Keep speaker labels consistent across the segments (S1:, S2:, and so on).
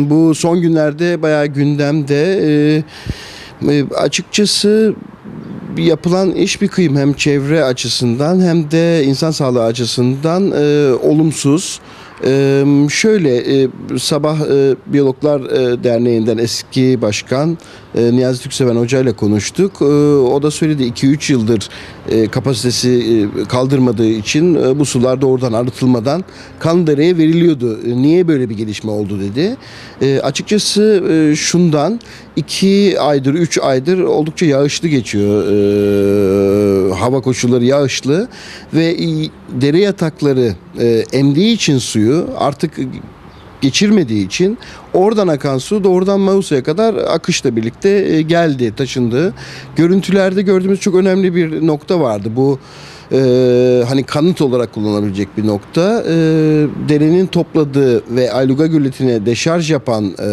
S1: Bu son günlerde bayağı gündemde. Ee, e, açıkçası yapılan iş bir kıyım hem çevre açısından hem de insan sağlığı açısından e, olumsuz. E, şöyle e, sabah e, Biyologlar e, Derneği'nden eski başkan e, Niyazi Tükseven Hoca ile konuştuk. E, o da söyledi 2-3 yıldır e, kapasitesi e, kaldırmadığı için e, bu sular doğrudan arıtılmadan Kanlıdere'ye veriliyordu. Niye böyle bir gelişme oldu dedi. Açıkçası şundan 2 aydır 3 aydır oldukça yağışlı geçiyor. Hava koşulları yağışlı ve dere yatakları emdiği için suyu artık geçirmediği için oradan akan su doğrudan Mausa'ya kadar akışla birlikte e, geldi, taşındı. Görüntülerde gördüğümüz çok önemli bir nokta vardı. Bu e, hani kanıt olarak kullanılabilecek bir nokta. E, derenin topladığı ve Ayluga gölletine deşarj yapan e,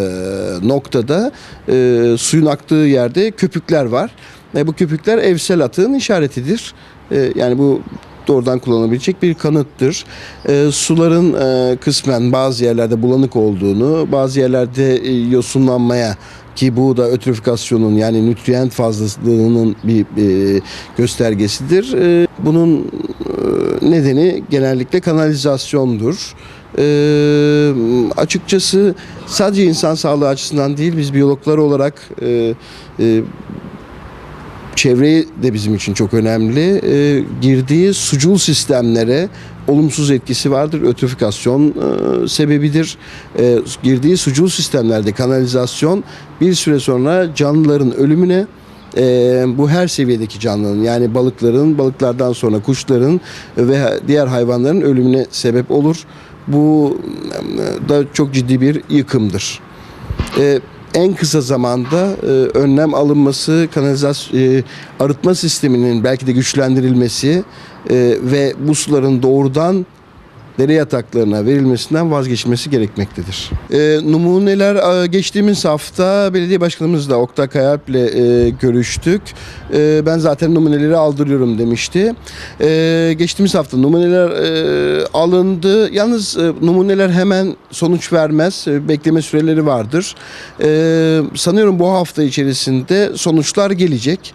S1: noktada e, suyun aktığı yerde köpükler var. Ve bu köpükler evsel atığın işaretidir. E, yani bu doğrudan kullanılabilecek bir kanıttır. E, suların e, kısmen bazı yerlerde bulanık olduğunu, bazı yerlerde e, yosunlanmaya ki bu da ötrifikasyonun yani nütrient fazlalığının bir e, göstergesidir. E, bunun e, nedeni genellikle kanalizasyondur. E, açıkçası sadece insan sağlığı açısından değil biz biyologlar olarak e, e, çevre de bizim için çok önemli. Ee, girdiği sucul sistemlere olumsuz etkisi vardır. Ötrifikasyon e, sebebidir. Ee, girdiği sucul sistemlerde kanalizasyon bir süre sonra canlıların ölümüne e, bu her seviyedeki canlının yani balıkların, balıklardan sonra kuşların ve diğer hayvanların ölümüne sebep olur. Bu e, da çok ciddi bir yıkımdır. Ee, en kısa zamanda e, önlem alınması, kanalizasyon e, arıtma sisteminin belki de güçlendirilmesi e, ve bu suların doğrudan dere yataklarına verilmesinden vazgeçilmesi gerekmektedir. E, numuneler e, geçtiğimiz hafta belediye başkanımızla Oktay Kayalp ile e, görüştük. E, ben zaten numuneleri aldırıyorum demişti. E, geçtiğimiz hafta numuneler e, alındı. Yalnız e, numuneler hemen sonuç vermez. E, bekleme süreleri vardır. E, sanıyorum bu hafta içerisinde sonuçlar gelecek.